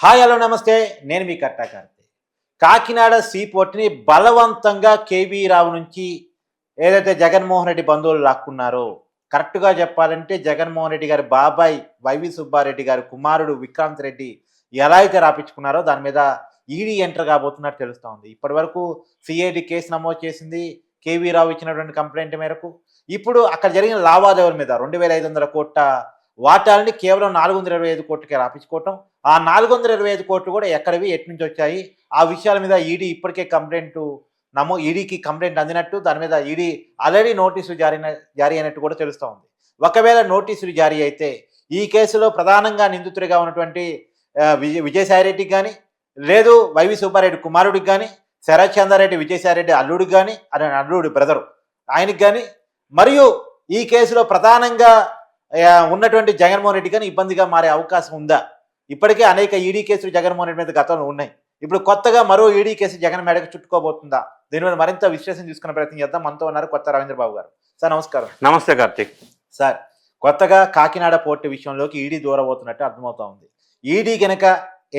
Hi hello నమస్తే. నేను మీ కట్టాకార్తి Kakinada see పోర్ట్ని బలవంతంగా కేవీ రావు నుంచి ఏదైతే జగన్మోహన్ రెడ్డి బంధువులు లాక్కున్నారో కరెక్ట్గా చెప్పాలంటే జగన్మోహన్ రెడ్డి గారి బాబాయ్ వైవి సుబ్బారెడ్డి గారి కుమారుడు విక్రాంత్ రెడ్డి ఎలా అయితే రాపించుకున్నారో దాని మీద ఈడీ ఎంటర్ కాబోతున్నట్టు తెలుస్తూ ఉంది ఇప్పటి వరకు సిఐడి కేసు నమోదు చేసింది కేవీ రావు ఇచ్చినటువంటి కంప్లైంట్ మేరకు. ఇప్పుడు అక్కడ జరిగిన లావాదేవీల మీద రెండు వేల ఐదు వందల కోట్ల వాటాలని కేవలం నాలుగు వందల ఇరవై ఐదు కోట్లకే రాపించుకోవటం. ఆ నాలుగు వందల ఇరవై ఐదు కోట్లు కూడా ఎక్కడవి ఎటు నుంచి వచ్చాయి? ఆ విషయాల మీద ఈడీ ఇప్పటికే కంప్లైంట్ నమో ఈడీకి కంప్లైంట్ అందినట్టు దాని మీద ఈడీ ఆల్రెడీ నోటీసులు జారీ జారీ అయినట్టు కూడా తెలుస్తూ ఉంది. ఒకవేళ నోటీసులు జారీ అయితే ఈ కేసులో ప్రధానంగా నిందితుడిగా ఉన్నటువంటి విజయ విజయసాయిరెడ్డికి కానీ లేదు వైవి సుబ్బారెడ్డి కుమారుడికి కానీ శరత్ చంద్రారెడ్డి విజయసాయిరెడ్డి అల్లుడికి కానీ అదే అల్లుడి బ్రదరు ఆయనకి కానీ మరియు ఈ కేసులో ప్రధానంగా ఉన్నటువంటి జగన్మోహన్ రెడ్డి కానీ ఇబ్బందిగా మారే అవకాశం ఉందా? ఇప్పటికే అనేక ఈడీ కేసులు జగన్మోహన్ రెడ్డి మీద గతంలో ఉన్నాయి. ఇప్పుడు కొత్తగా మరో ఈడీ కేసు జగన్ మేడకు చుట్టుకోబోతుందా? దీని మీద మరింత విశ్లేషణ తీసుకునే ప్రయత్నం చేద్దాం. మనతో ఉన్నారు కొత్త రవీంద్ర బాబు గారు. సార్ నమస్కారం. నమస్తే కార్తీక్. సార్ కొత్తగా కాకినాడ పోర్టు విషయంలోకి ఈడీ దూరబోతున్నట్టు అర్థమవుతా ఉంది. ఈడీ గనక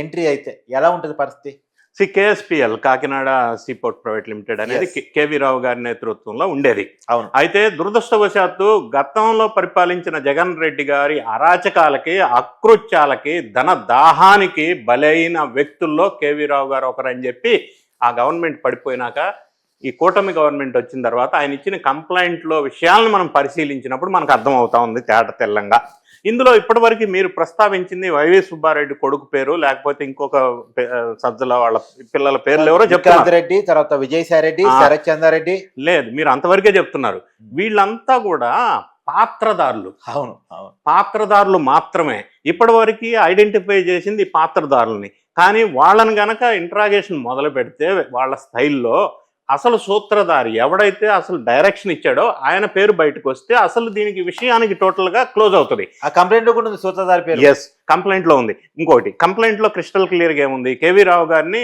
ఎంట్రీ అయితే ఎలా ఉంటుంది పరిస్థితి? C KSPL Kakinada seaport private limited అనేది కేవీ రావు గారి నేతృత్వంలో ఉండేది. అవును. అయితే దురదృష్టవశాత్తు గతంలో పరిపాలించిన జగన్ రెడ్డి గారి అరాచకాలకి అకృత్యాలకి ధన దాహానికి బలైన వ్యక్తుల్లో కేవీ రావు గారు ఒకరని చెప్పి ఆ గవర్నమెంట్ పడిపోయినాక ఈ కూటమి గవర్నమెంట్ వచ్చిన తర్వాత ఆయన ఇచ్చిన కంప్లైంట్లో విషయాలను మనం పరిశీలించినప్పుడు మనకు అర్థమవుతా ఉంది తేట తెల్లంగా. ఇందులో ఇప్పటివరకు మీరు ప్రస్తావించింది వైవి సుబ్బారెడ్డి కొడుకు పేరు లేకపోతే ఇంకొక సజ్జల వాళ్ళ పిల్లల పేర్లు ఎవరో విక్రాంత్ రెడ్డి తర్వాత విజయసాయి రెడ్డి ఆ. శరత్ చంద్రారెడ్డి. లేదు మీరు అంతవరకే చెప్తున్నారు. వీళ్ళంతా కూడా పాత్రదారులు. అవును అవును. పాత్రదారులు మాత్రమే. ఇప్పటివరకు ఐడెంటిఫై చేసింది పాత్రదారులని. కానీ వాళ్ళని గనక ఇంట్రాగేషన్ మొదలు పెడితే వాళ్ళ స్టైల్లో అసలు సూత్రధారి ఎవడైతే అసలు డైరెక్షన్ ఇచ్చాడో ఆయన పేరు బయటకు వస్తే అసలు దీనికి విషయానికి టోటల్గా క్లోజ్ అవుతుంది. ఆ కంప్లైంట్ కూడా ఉంది సూత్రధారి పేరు. ఎస్ కంప్లైంట్లో ఉంది. ఇంకోటి కంప్లైంట్లో క్రిస్టల్ క్లియర్గా ఏముంది? కేవీ రావు గారిని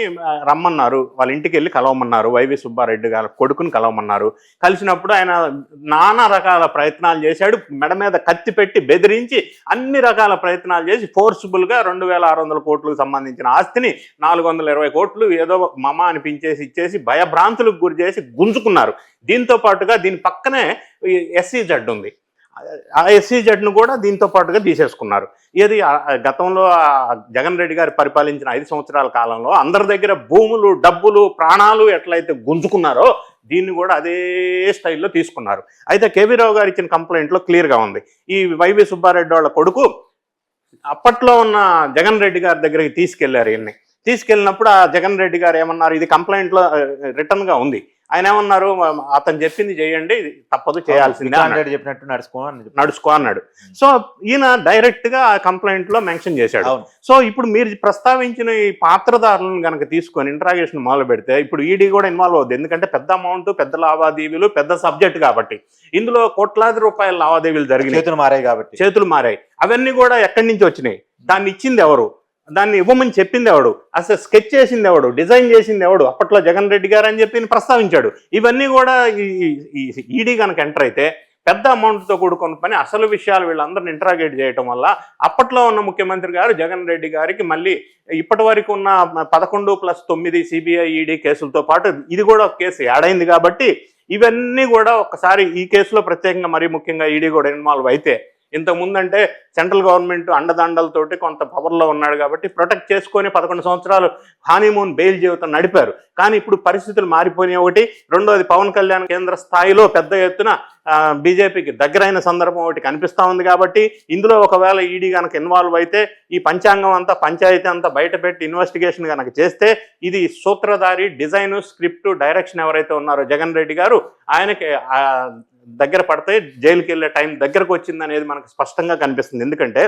రమ్మన్నారు. వాళ్ళ ఇంటికి వెళ్ళి కలవమన్నారు. వైవి సుబ్బారెడ్డి గారి కొడుకుని కలవమన్నారు. కలిసినప్పుడు ఆయన నానా రకాల ప్రయత్నాలు చేశాడు. మెడ మీద కత్తి పెట్టి బెదిరించి అన్ని రకాల ప్రయత్నాలు చేసి ఫోర్సుబుల్గా రెండు వేల ఆరు వందల కోట్లకు సంబంధించిన ఆస్తిని నాలుగు వందల ఇరవై కోట్లు ఏదో మమ అనిపించేసి ఇచ్చేసి భయభ్రాంతులకు గురి చేసి గుంజుకున్నారు. దీంతో పాటుగా దీని పక్కనే ఎస్సీ జడ్ ఉంది. ఆ ఎస్సీ జడ్ను కూడా దీంతో పాటుగా తీసేసుకున్నారు. ఏది గతంలో జగన్ రెడ్డి గారు పరిపాలించిన ఐదు సంవత్సరాల కాలంలో అందరి దగ్గర భూములు డబ్బులు ప్రాణాలు ఎట్లయితే గుంజుకున్నారో దీన్ని కూడా అదే స్టైల్లో తీసుకున్నారు. అయితే కేవీ రావు గారు ఇచ్చిన కంప్లైంట్లో క్లియర్గా ఉంది. ఈ వైవి సుబ్బారెడ్డి వాళ్ళ కొడుకు అప్పట్లో ఉన్న జగన్ రెడ్డి గారి దగ్గరికి తీసుకెళ్ళారు ఈయన్ని. తీసుకెళ్ళినప్పుడు ఆ జగన్ రెడ్డి గారు ఏమన్నారు? ఇది కంప్లైంట్లో రిటర్న్గా ఉంది. ఆయన ఏమన్నారు? అతను చెప్పింది చేయండి తప్పదు చేయాల్సిందే అన్నాడు. చెప్పినట్టు నడుచుకో. నడుచుకో అన్నాడు. సో ఈయన డైరెక్ట్గా ఆ కంప్లైంట్లో మెన్షన్ చేశాడు. సో ఇప్పుడు మీరు ప్రస్తావించిన ఈ పాత్రదారులను కనుక తీసుకొని ఇంట్రాగేషన్ మొదలు పెడితే ఇప్పుడు ఈడీ కూడా ఇన్వాల్వ్ అవుద్ది. ఎందుకంటే పెద్ద అమౌంట్ పెద్ద లావాదేవీలు పెద్ద సబ్జెక్ట్ కాబట్టి. ఇందులో కోట్లాది రూపాయల లావాదేవీలు జరిగినాయి. చేతులు మారాయి కాబట్టి. చేతులు మారాయి. అవన్నీ కూడా ఎక్కడి నుంచి వచ్చినాయి? దాన్ని ఇచ్చింది ఎవరు? దాన్ని ఇవ్వమని చెప్పింది ఎవడు? అసలు స్కెచ్ చేసింది ఎవడు? డిజైన్ చేసింది ఎవడు? అప్పట్లో జగన్ రెడ్డి గారు అని చెప్పి ప్రస్తావించాడు. ఇవన్నీ కూడా ఈ ఈడీ కనుక ఎంటర్ అయితే పెద్ద అమౌంట్తో కూడుకున్న పని అసలు విషయాలు వీళ్ళందరిని ఇంటరాగేట్ చేయటం వల్ల అప్పట్లో ఉన్న ముఖ్యమంత్రి గారు జగన్ రెడ్డి గారికి మళ్ళీ ఇప్పటి వరకు ఉన్న పదకొండు ప్లస్ తొమ్మిది సిబిఐ ఈడీ కేసులతో పాటు ఇది కూడా ఒక కేసు యాడైంది కాబట్టి ఇవన్నీ కూడా ఒకసారి ఈ కేసులో ప్రత్యేకంగా మరీ ముఖ్యంగా ఈడీ కూడా ఇన్వాల్వ్ అయితే ఇంతకుముందంటే సెంట్రల్ గవర్నమెంట్ అండదండలతోటి కొంత పవర్లో ఉన్నాడు కాబట్టి ప్రొటెక్ట్ చేసుకొని పదకొండు సంవత్సరాలు హానీమూన్ బెయిల్ జీవితం నడిపారు. కానీ ఇప్పుడు పరిస్థితులు మారిపోయినాయి ఒకటి. రెండోది పవన్ కళ్యాణ్ కేంద్ర స్థాయిలో పెద్ద ఎత్తున బీజేపీకి దగ్గరైన సందర్భం ఒకటి కనిపిస్తూ ఉంది కాబట్టి ఇందులో ఒకవేళ ఈడీ కనుక ఇన్వాల్వ్ అయితే ఈ పంచాంగం అంతా పంచాయతీ అంతా బయట పెట్టి ఇన్వెస్టిగేషన్ కనుక చేస్తే ఇది సూత్రధారి డిజైన్ స్క్రిప్ట్ డైరెక్షన్ ఎవరైతే ఉన్నారో జగన్ రెడ్డి గారు ఆయనకి దగ్గర పడితే జైలుకి వెళ్ళే టైం దగ్గరకు వచ్చింది అనేది మనకు స్పష్టంగా కనిపిస్తుంది. ఎందుకంటే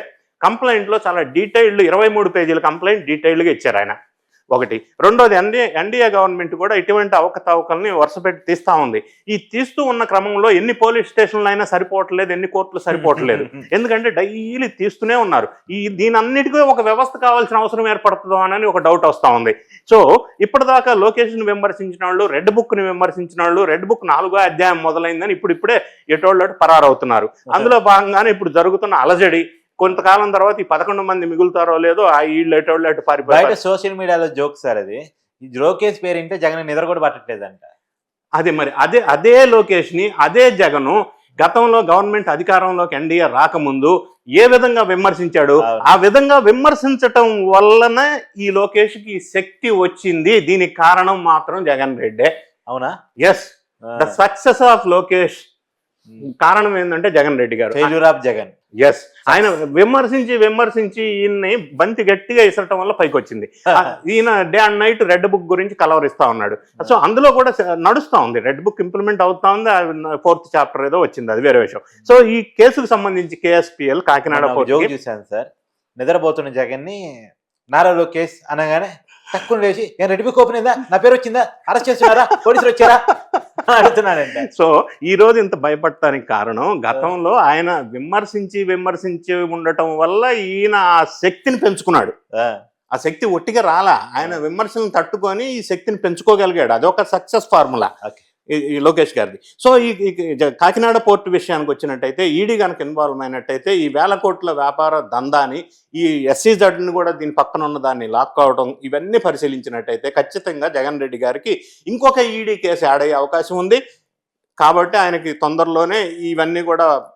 కంప్లైంట్లో చాలా డీటెయిల్డ్ ఇరవై మూడు పేజీల కంప్లైంట్ డీటెయిల్డ్గా ఇచ్చారు ఆయన. ఒకటి. రెండోది ఎన్డీఏ ఎన్డీఏ గవర్నమెంట్ కూడా ఇటువంటి అవకతవకల్ని వరుసపెట్టి తీస్తా ఉంది. ఈ తీస్తూ ఉన్న క్రమంలో ఎన్ని పోలీస్ స్టేషన్లు అయినా సరిపోవట్లేదు ఎన్ని కోర్టులు సరిపోవట్లేదు. ఎందుకంటే డైలీ తీస్తూనే ఉన్నారు. ఈ దీని అన్నిటికీ ఒక వ్యవస్థ కావాల్సిన అవసరం ఏర్పడుతుందో అని ఒక డౌట్ వస్తూ ఉంది. సో ఇప్పటిదాకా లోకేష్ని విమర్శించిన వాళ్ళు రెడ్ బుక్ని విమర్శించిన వాళ్ళు రెడ్ బుక్ నాలుగో అధ్యాయం మొదలైందని ఇప్పుడు ఇప్పుడే ఎటోళ్ళు పరారవుతున్నారు అందులో భాగంగానే ఇప్పుడు జరుగుతున్న అలజడి కొంతకాలం తర్వాత ఈ పదకొండు మంది మిగులుతారో లేదో ఆ వీళ్ళు ఎటు వాళ్ళు అటు బయట పారిపోయి సోషల్ మీడియాలో జోక్ సార్ అది. ఈ లోకేష్ పేరు జగన్ నిద్ర కూడా పట్టట్లేదంట. అదే మరి అదే అదే లోకేష్ని అదే జగను గతంలో గవర్నమెంట్ అధికారంలోకి ఎన్డీఏ రాకముందు ఏ విధంగా విమర్శించాడు. ఆ విధంగా విమర్శించటం వల్లనే ఈ లోకేష్కి శక్తి వచ్చింది. దీనికి కారణం మాత్రం జగన్ రెడ్డే. అవునా? Yes the success of Lokesh కారణం ఏంటంటే జగన్ రెడ్డి గారు. Failure of Jagan. ఎస్ ఆయన విమర్శించి విమర్శించి ఈయన్ని బంతి గట్టిగా ఇసరటం వల్ల పైకి వచ్చింది ఈయన day and night red book గురించి కలవరిస్తా ఉన్నాడు. సో అందులో కూడా నడుస్తా ఉంది. రెడ్ బుక్ ఇంప్లిమెంట్ అవుతా ఉంది. ఫోర్త్ చాప్టర్ ఏదో వచ్చింది. అది వేరే విషయం. సో ఈ కేసుకు సంబంధించి కేఎస్పిఎల్ కాకినాడ చూశాను సార్. నిద్రపోతున్న జగన్ని నారా లోకేష్ అనగానే తక్కువ లేచి ఏం రెడ్ బుక్ ఓపెన్ అయిందా నా పేరు వచ్చిందా? అరెస్ట్ చేస్తున్నారా? పోలీసులు వచ్చారా? అని అడుగుతున్నాడంట సో ఈ రోజు ఇంత భయపడటానికి కారణం గతంలో ఆయన విమర్శించి విమర్శించి ఉండటం వల్ల ఈయన ఆ శక్తిని పెంచుకున్నాడు. ఆ, ఆ శక్తి ఒట్టిగా రాలా. ఆయన విమర్శలను తట్టుకొని ఈ శక్తిని పెంచుకోగలిగాడు. అదొక సక్సెస్ ఫార్ములా. ఓకే. ఈ- లోకేష్ గారిది. సో ఈ కాకినాడ పోర్టు విషయానికి వచ్చినట్టయితే ఈడీ కనుక ఇన్వాల్వ్ అయినట్టయితే ఈ వేల కోట్ల వ్యాపార దందాని ఈ ఎస్సీజడ్ని కూడా దీని పక్కన ఉన్న దాన్ని లాక్ అవడం ఇవన్నీ పరిశీలించినట్టయితే ఖచ్చితంగా జగన్ రెడ్డి గారికి ఇంకొక ఈడీ కేసు యాడ్ అయ్యే అవకాశం ఉంది. కాబట్టి ఆయనకి తొందరలోనే ఇవన్నీ కూడా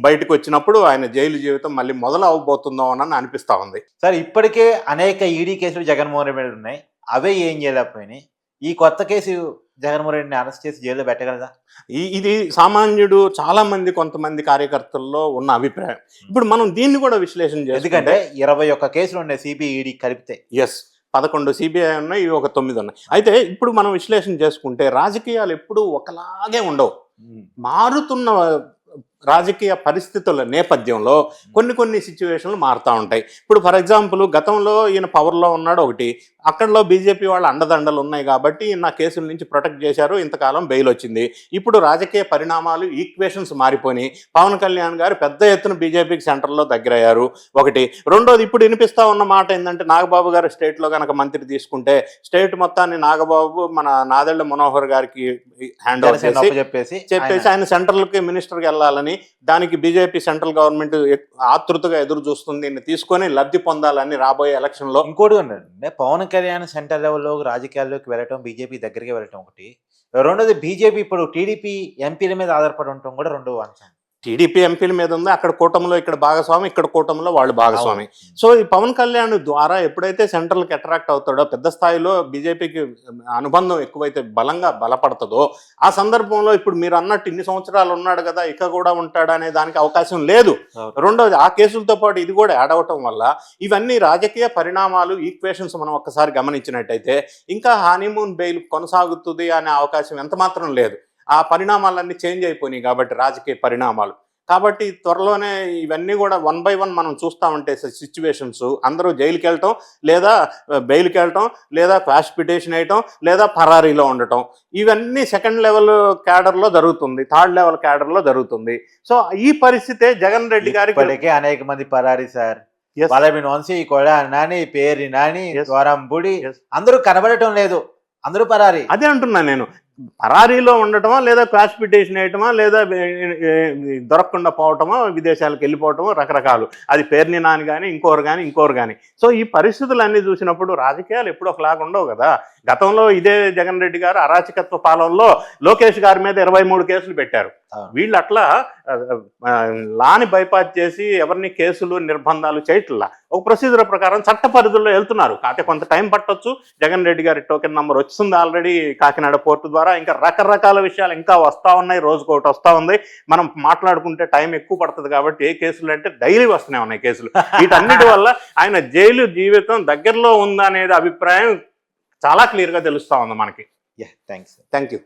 బయటకు వచ్చినప్పుడు ఆయన జైలు జీవితం మళ్ళీ మొదలు అవబోతుందో అని అనిపిస్తూ ఉంది. సార్ ఇప్పటికే అనేక ఈడీ కేసులు జగన్మోహన్ రెడ్డి మీద ఉన్నాయి. అవే ఏం చేయలేకపోయినాయి. ఈ కొత్త కేసు జగన్మోహన్ రెడ్డిని అరెస్ట్ చేసి జైల్లో పెట్టగలదా? ఈ- ఇది సామాన్యుడు చాలా మంది కొంతమంది కార్యకర్తల్లో ఉన్న అభిప్రాయం. ఇప్పుడు మనం దీన్ని కూడా విశ్లేషణ ఎందుకంటే ఇరవై ఒక్క కేసులు ఉన్నాయి సిబిఐ ఈడీ కలిపితే. ఎస్ పదకొండు సిబిఐ ఉన్నాయి ఇవి ఒక తొమ్మిది ఉన్నాయి. అయితే ఇప్పుడు మనం విశ్లేషణ చేసుకుంటే రాజకీయాలు ఎప్పుడూ ఒకలాగే ఉండవు. మారుతున్న రాజకీయ పరిస్థితుల నేపథ్యంలో కొన్ని కొన్ని సిచ్యువేషన్లు మారుతూ ఉంటాయి. ఇప్పుడు ఫర్ ఎగ్జాంపుల్ గతంలో ఈయన పవర్లో ఉన్నాడు ఒకటి. అక్కడలో బీజేపీ వాళ్ళ అండదండలు ఉన్నాయి కాబట్టి ఈయన కేసుల నుంచి ప్రొటెక్ట్ చేశారు. ఇంతకాలం బెయిల్ వచ్చింది. ఇప్పుడు రాజకీయ పరిణామాలు ఈక్వేషన్స్ మారిపోయి పవన్ కళ్యాణ్ గారు పెద్ద ఎత్తున బీజేపీకి సెంటర్లో దగ్గరయ్యారు. ఒకటి. రెండోది ఇప్పుడు వినిపిస్తా ఉన్న మాట ఏంటంటే నాగబాబు గారు స్టేట్లో కనుక మంత్రి తీసుకుంటే స్టేట్ మొత్తాన్ని నాగబాబు మన నాదెళ్ళ మనోహర్ గారికి హ్యాండ్ ఓవర్ చేసి చెప్పేసి చెప్పేసి ఆయన సెంట్రల్కి మినిస్టర్కి వెళ్ళాలని దానికి బీజేపీ సెంట్రల్ గవర్నమెంట్ ఆతృతగా ఎదురు చూస్తుంది. దీన్ని తీసుకొని లబ్ధి పొందాలని రాబోయే ఎలక్షన్లో ఇంకోటి ఉన్నాడు పవన్ కళ్యాణ్ సెంటర్ లెవెల్లో రాజకీయాల్లోకి వెళ్ళటం బీజేపీ దగ్గరికి వెళ్ళటం ఒకటి. రెండోది బీజేపీ ఇప్పుడు టీడీపీ ఎంపీల మీద ఆధారపడి ఉండటం కూడా రెండో అంశం టీడీపీ ఎంపీల మీద ఉంది అక్కడ కూటమిలో ఇక్కడ భాగస్వామి ఇక్కడ కూటమిలో వాళ్ళు భాగస్వామి. సో ఈ పవన్ కళ్యాణ్ ద్వారా ఎప్పుడైతే సెంట్రల్కి అట్రాక్ట్ అవుతాడో పెద్ద స్థాయిలో బీజేపీకి అనుబంధం ఎక్కువైతే బలంగా బలపడుతుందో ఆ సందర్భంలో ఇప్పుడు మీరు అన్నట్టు ఇన్ని సంవత్సరాలు ఉన్నాడు కదా ఇక కూడా ఉంటాడు అనే దానికి అవకాశం లేదు. రెండోది ఆ కేసులతో పాటు ఇది కూడా యాడ్ అవటం వల్ల ఇవన్నీ రాజకీయ పరిణామాలు ఈక్వేషన్స్ మనం ఒక్కసారి గమనించినట్టయితే ఇంకా హనీమూన్ బెయిల్ కొనసాగుతుంది అనే అవకాశం ఎంత మాత్రం లేదు. ఆ పరిణామాలన్నీ చేంజ్ అయిపోయినాయి కాబట్టి రాజకీయ పరిణామాలు. కాబట్టి త్వరలోనే ఇవన్నీ కూడా వన్ బై వన్ మనం చూస్తూ ఉంటే సిచ్యువేషన్స్ అందరూ జైలుకి వెళ్ళటం లేదా బెయిల్కి వెళ్ళటం లేదా క్వాష్ పిటిషన్ వేయటం లేదా పరారీలో ఉండటం. ఇవన్నీ సెకండ్ లెవెల్ క్యాడర్లో జరుగుతుంది. థర్డ్ లెవెల్ క్యాడర్లో జరుగుతుంది. సో ఈ పరిస్థితే జగన్ రెడ్డి గారికి అనేక మంది పరారి సార్. బలబిన్ వంశీ కొడ నాని పేరి నాని Yes. అందరూ కనబడటం లేదు. అందరూ పరారి. అదే అంటున్నా నేను. పరారీలో ఉండటమా లేదా పిటిషన్ వేయటమా లేదా దొరకకుండా పోవటమా విదేశాలకు వెళ్ళిపోవటమా రకరకాలు. అది పేరుని నాని కానీ ఇంకోరు కానీ ఇంకోరు కానీ సో ఈ పరిస్థితులన్నీ చూసినప్పుడు రాజకీయాలు ఎప్పుడు ఒకలాగా ఉండవు కదా. గతంలో ఇదే జగన్ రెడ్డి గారు అరాచకత్వ పాలనలో లోకేష్ గారి మీద ఇరవై మూడు కేసులు పెట్టారు. వీళ్ళు అట్లా లాని బైపాస్ చేసి ఎవరిని కేసులు నిర్బంధాలు చేయట్లా. ఒక ప్రొసీజర్ ప్రకారం చట్ట పరిధుల్లో వెళ్తున్నారు. కాకపోతే కొంత టైం పట్టొచ్చు. జగన్ రెడ్డి గారి టోకెన్ నంబర్ వచ్చింది ఆల్రెడీ కాకినాడ పోర్టు ద్వారా. ఇంకా రకరకాల విషయాలు ఇంకా వస్తా ఉన్నాయి. రోజుకు ఒకటి వస్తూ ఉంది. మనం మాట్లాడుకుంటే టైం ఎక్కువ పడుతుంది కాబట్టి ఏ కేసులు అంటే డైలీ వస్తూనే ఉన్నాయి కేసులు. వీటన్నిటి వల్ల ఆయన జైలు జీవితం దగ్గరలో ఉందనేది అభిప్రాయం చాలా క్లియర్గా తెలుస్తా ఉంది మనకి. Thanks thank you